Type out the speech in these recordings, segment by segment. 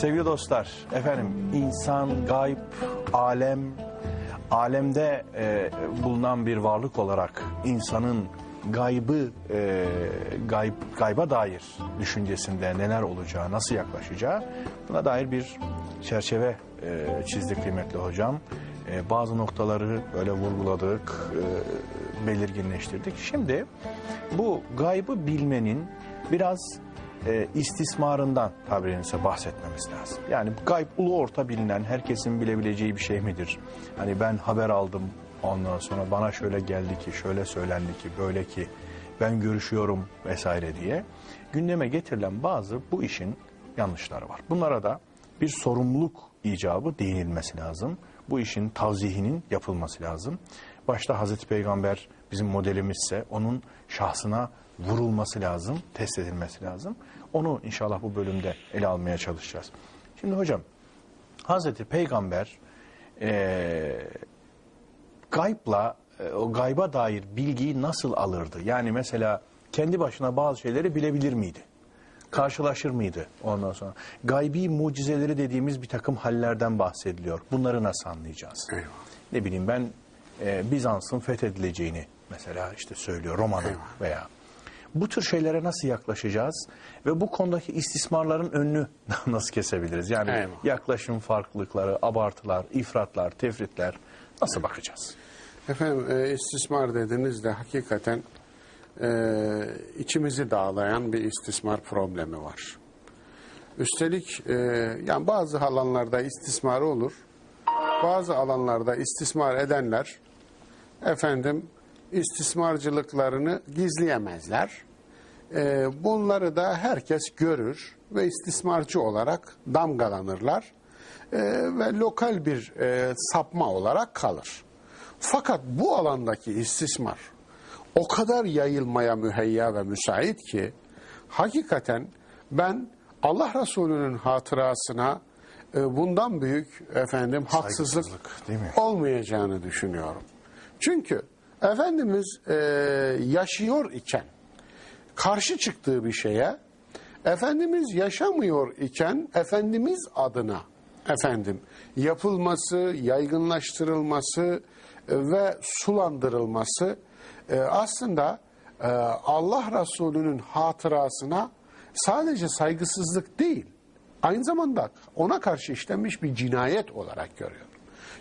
Sevgili dostlar, efendim insan, gayb, alem, alemde e, bulunan bir varlık olarak insanın gaybı, e, gayb, gayba dair düşüncesinde neler olacağı, nasıl yaklaşacağı buna dair bir çerçeve e, çizdik kıymetli hocam. E, bazı noktaları böyle vurguladık, e, belirginleştirdik. Şimdi bu gaybı bilmenin biraz e, istismarından tabirinize bahsetmemiz lazım. Yani gayb ulu orta bilinen herkesin bilebileceği bir şey midir? Hani ben haber aldım ondan sonra bana şöyle geldi ki şöyle söylendi ki böyle ki ben görüşüyorum vesaire diye gündeme getirilen bazı bu işin yanlışları var. Bunlara da bir sorumluluk icabı değinilmesi lazım. Bu işin tavzihinin yapılması lazım. Başta Hazreti Peygamber bizim modelimizse onun şahsına vurulması lazım, test edilmesi lazım. Onu inşallah bu bölümde ele almaya çalışacağız. Şimdi hocam Hazreti Peygamber eee gaybla e, o gayba dair bilgiyi nasıl alırdı? Yani mesela kendi başına bazı şeyleri bilebilir miydi? Karşılaşır mıydı ondan sonra? Gaybi mucizeleri dediğimiz bir takım hallerden bahsediliyor. Bunları nasıl anlayacağız? Eyvah. Ne bileyim ben e, Bizans'ın fethedileceğini mesela işte söylüyor Roma'nın veya bu tür şeylere nasıl yaklaşacağız ve bu konudaki istismarların önünü nasıl kesebiliriz? Yani Eyvah. yaklaşım farklılıkları, abartılar, ifratlar, tefritler nasıl bakacağız? Efendim e, istismar dediniz de hakikaten e, içimizi dağlayan bir istismar problemi var. Üstelik e, yani bazı alanlarda istismar olur. Bazı alanlarda istismar edenler efendim istismarcılıklarını gizleyemezler. E, bunları da herkes görür ve istismarcı olarak damgalanırlar E, ve lokal bir e, sapma olarak kalır. Fakat bu alandaki istismar o kadar yayılmaya müheyya ve müsait ki hakikaten ben Allah Resulü'nün hatırasına e, bundan büyük efendim haksızlık değil mi? olmayacağını düşünüyorum. Çünkü Efendimiz e, yaşıyor iken karşı çıktığı bir şeye Efendimiz yaşamıyor iken Efendimiz adına efendim yapılması, yaygınlaştırılması e, ve sulandırılması e, aslında e, Allah Resulü'nün hatırasına sadece saygısızlık değil, aynı zamanda ona karşı işlenmiş bir cinayet olarak görüyorum.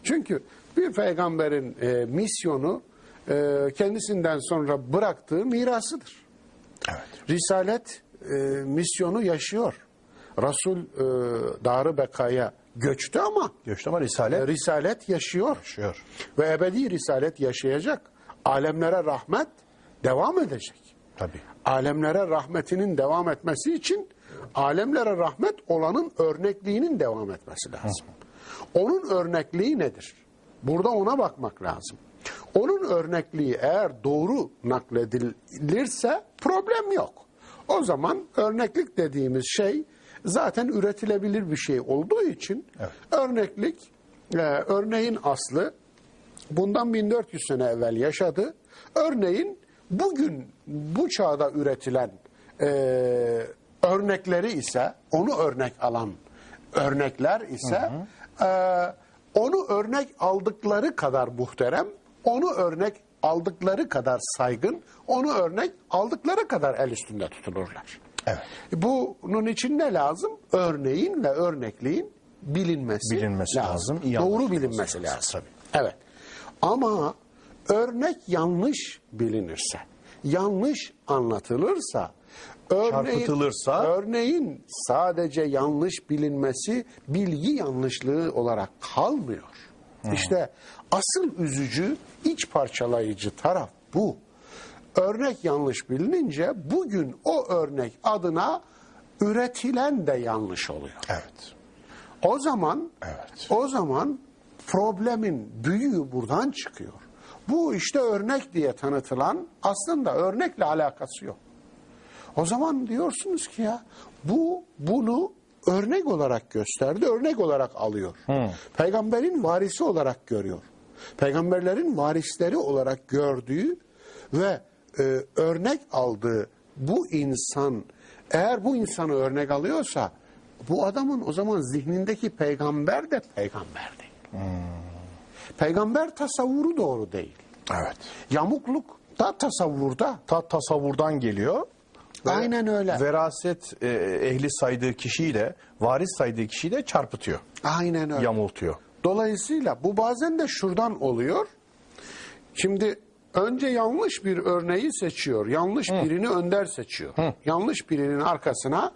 Çünkü bir peygamberin e, misyonu e, kendisinden sonra bıraktığı mirasıdır. Evet. Risalet e, misyonu yaşıyor. Resul e, Darı Beka'ya göçtü ama Göçte ama Risalet e, Risalet yaşıyor. yaşıyor. Ve ebedi Risalet yaşayacak. Alemlere rahmet devam edecek. Tabii. Alemlere rahmetinin devam etmesi için alemlere rahmet olanın örnekliğinin devam etmesi lazım. Onun örnekliği nedir? Burada ona bakmak lazım. Onun örnekliği eğer doğru nakledilirse problem yok. O zaman örneklik dediğimiz şey zaten üretilebilir bir şey olduğu için Evet. örneklik e, örneğin aslı bundan 1400 sene evvel yaşadı. Örneğin bugün bu çağda üretilen e, örnekleri ise onu örnek alan örnekler ise e, onu örnek aldıkları kadar muhterem, onu örnek aldıkları kadar saygın, onu örnek aldıkları kadar el üstünde tutulurlar. Evet. Bunun için ne lazım? Örneğin ve örnekliğin bilinmesi, Bilinmesi lazım, iyi Doğru bilinmesi lazım, lazım. tabii. Evet. Ama örnek yanlış bilinirse, yanlış anlatılırsa, örneğin, Çarpıtılırsa? örneğin sadece yanlış bilinmesi bilgi yanlışlığı olarak kalmıyor. İşte asıl üzücü, iç parçalayıcı taraf bu. Örnek yanlış bilinince bugün o örnek adına üretilen de yanlış oluyor. Evet. O zaman Evet. o zaman problemin büyüğü buradan çıkıyor. Bu işte örnek diye tanıtılan aslında örnekle alakası yok. O zaman diyorsunuz ki ya bu bunu örnek olarak gösterdi, örnek olarak alıyor. Peygamberin varisi olarak görüyor. Peygamberlerin varisleri olarak gördüğü ve e, örnek aldığı bu insan eğer bu insanı örnek alıyorsa Bu adamın o zaman zihnindeki peygamber de peygamber değil. Peygamber tasavvuru doğru değil. Evet. Yamukluk da tasavvurda. Ta tasavvurdan geliyor. Ve Aynen öyle. Veraset e, ehli saydığı kişiyi de, varis saydığı kişiyi de çarpıtıyor. Aynen öyle. Yamultuyor. Dolayısıyla bu bazen de şuradan oluyor. Şimdi önce yanlış bir örneği seçiyor. Yanlış birini önder seçiyor. Yanlış birinin arkasına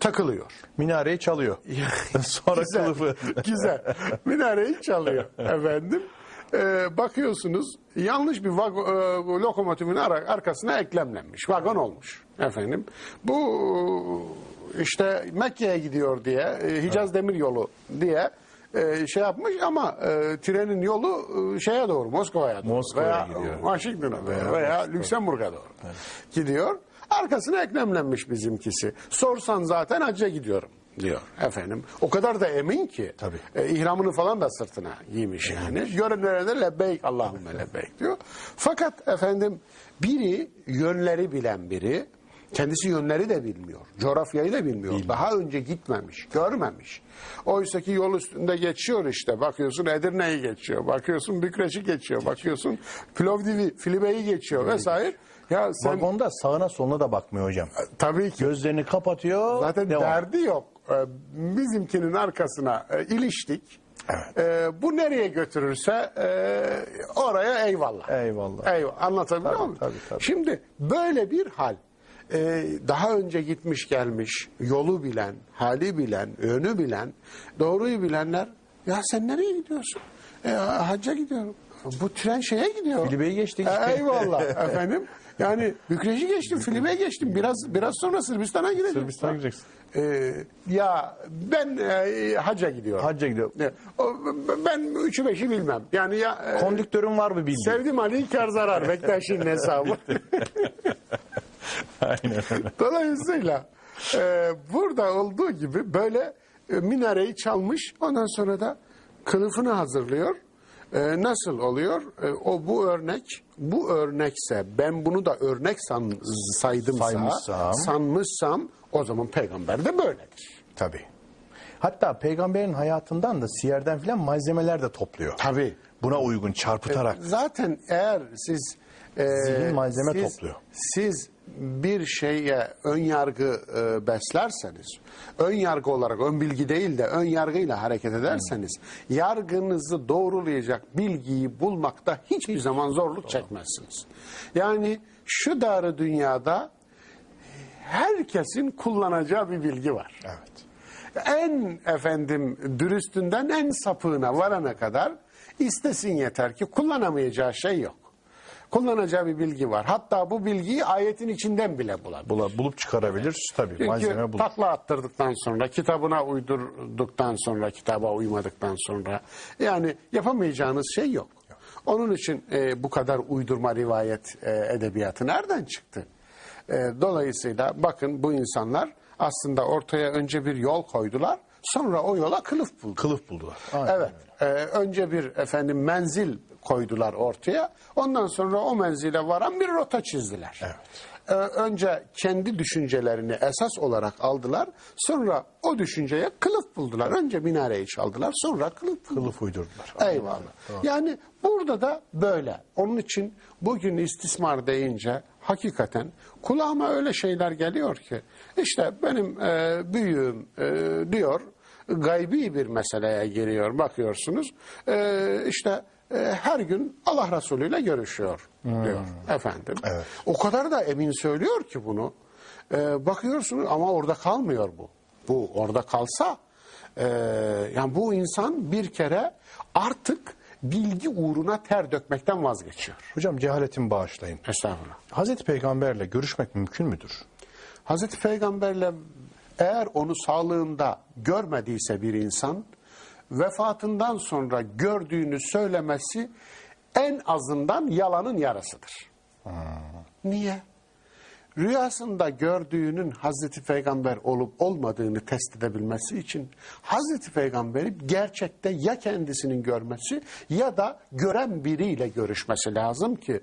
takılıyor. Minareyi çalıyor. Sonra Güzel. kılıfı. Güzel. Minareyi çalıyor efendim. Ee, bakıyorsunuz yanlış bir vago- e, lokomotifin ara- arkasına eklemlenmiş. Vagon olmuş efendim. Bu işte Mekke'ye gidiyor diye e, Hicaz Demiryolu diye e, şey yapmış ama e, trenin yolu e, şeye doğru Moskova'ya doğru Moskova'ya veya gidiyor. Washington'a veya, veya Lüksemburg'a doğru gidiyor. Arkasına eklemlenmiş bizimkisi. Sorsan zaten hacca gidiyorum diyor efendim. O kadar da emin ki. Tabii. E, ihramını falan da sırtına giymiş yani. Görenlere de lebbeyk Allahümme lebbeyk diyor. Fakat efendim biri yönleri bilen biri kendisi yönleri de bilmiyor. Coğrafyayı da bilmiyor. Daha önce gitmemiş, görmemiş. Oysa ki yol üstünde geçiyor işte. Bakıyorsun Edirne'yi geçiyor. Bakıyorsun Bükreş'i geçiyor. Bakıyorsun Plovdiv'i, Filibe'yi geçiyor vesaire. Ya sen Vagonda sağına soluna da bakmıyor hocam. tabii ki Gözlerini kapatıyor. Zaten devam. derdi yok. Ee, Bizimkinin arkasına e, iliştik. Evet. Ee, bu nereye götürürse e, oraya eyvallah. Eyvallah. Eyvallah. Anlatabiliyor Tabii, muyum? tabii, tabii. Şimdi böyle bir hal. e, daha önce gitmiş gelmiş, yolu bilen, hali bilen, yönü bilen, doğruyu bilenler ya sen nereye gidiyorsun? E, hacca gidiyorum. Bu tren şeye gidiyor. Filibe'yi geçtik. E, eyvallah efendim. Yani Bükreş'i geçtim, Filibe'ye geçtim. Biraz biraz sonra Sırbistan'a gideceğim. Sırbistan'a gideceksin. Ee, ya ben e, hacca gidiyorum. Hacca gidiyor. E, o, ben üçü beşi bilmem. Yani ya e, Kondüktörün var mı bildiğin? sevdim Ali kar zarar Bektaş'ın hesabı. Aynen. Dolayısıyla e, burada olduğu gibi böyle e, minareyi çalmış ondan sonra da kılıfını hazırlıyor. E, nasıl oluyor? E, o bu örnek, bu örnekse ben bunu da örnek san, saydımsa, Saymışsam. sanmışsam o zaman peygamber de böyledir. Tabii. Hatta peygamberin hayatından da siyerden filan malzemeler de topluyor. Tabii. Buna uygun çarpıtarak. Zaten eğer siz e, Zihin malzeme siz- topluyor. Siz bir şeye ön yargı e, beslerseniz, ön yargı olarak ön bilgi değil de ön yargıyla hareket ederseniz, yargınızı doğrulayacak bilgiyi bulmakta hiçbir zaman zorluk çekmezsiniz. Yani şu darı dünyada herkesin kullanacağı bir bilgi var. Evet. En efendim dürüstünden en sapığına varana kadar istesin yeter ki kullanamayacağı şey yok. Kullanacağı bir bilgi var. Hatta bu bilgiyi ayetin içinden bile bulabilir. Bula- bulup çıkarabilir. Tabii Çünkü malzeme bulup. takla attırdıktan sonra, kitabına uydurduktan sonra, kitaba uymadıktan sonra yani yapamayacağınız şey yok. Onun için e, bu kadar uydurma rivayet e, edebiyatı nereden çıktı? E, dolayısıyla bakın bu insanlar aslında ortaya önce bir yol koydular, sonra o yola kılıf buldular. Kılıf buldular. Aynen Evet. e, önce bir efendim menzil koydular ortaya. Ondan sonra o menzile varan bir rota çizdiler. E, önce kendi düşüncelerini esas olarak aldılar. Sonra o düşünceye kılıf buldular. Önce minareyi çaldılar. Sonra kılıf buldular. Kılıf uydurdular. Eyvallah. Yani burada da böyle. Onun için bugün istismar deyince hakikaten kulağıma öyle şeyler geliyor ki işte benim e, büyüğüm e, diyor gaybi bir meseleye giriyor bakıyorsunuz e, işte e, her gün Allah Resulü ile görüşüyor diyor efendim. Evet. O kadar da emin söylüyor ki bunu. E, bakıyorsunuz ama orada kalmıyor bu. Bu orada kalsa e, yani bu insan bir kere artık bilgi uğruna ter dökmekten vazgeçiyor. Hocam cehaletimi bağışlayın. Estağfurullah. Hazreti Peygamberle görüşmek mümkün müdür? Hazreti Peygamberle eğer onu sağlığında görmediyse bir insan vefatından sonra gördüğünü söylemesi en azından yalanın yarısıdır. Niye? Rüyasında gördüğünün Hazreti Peygamber olup olmadığını test edebilmesi için Hazreti Peygamber'i gerçekte ya kendisinin görmesi ya da gören biriyle görüşmesi lazım ki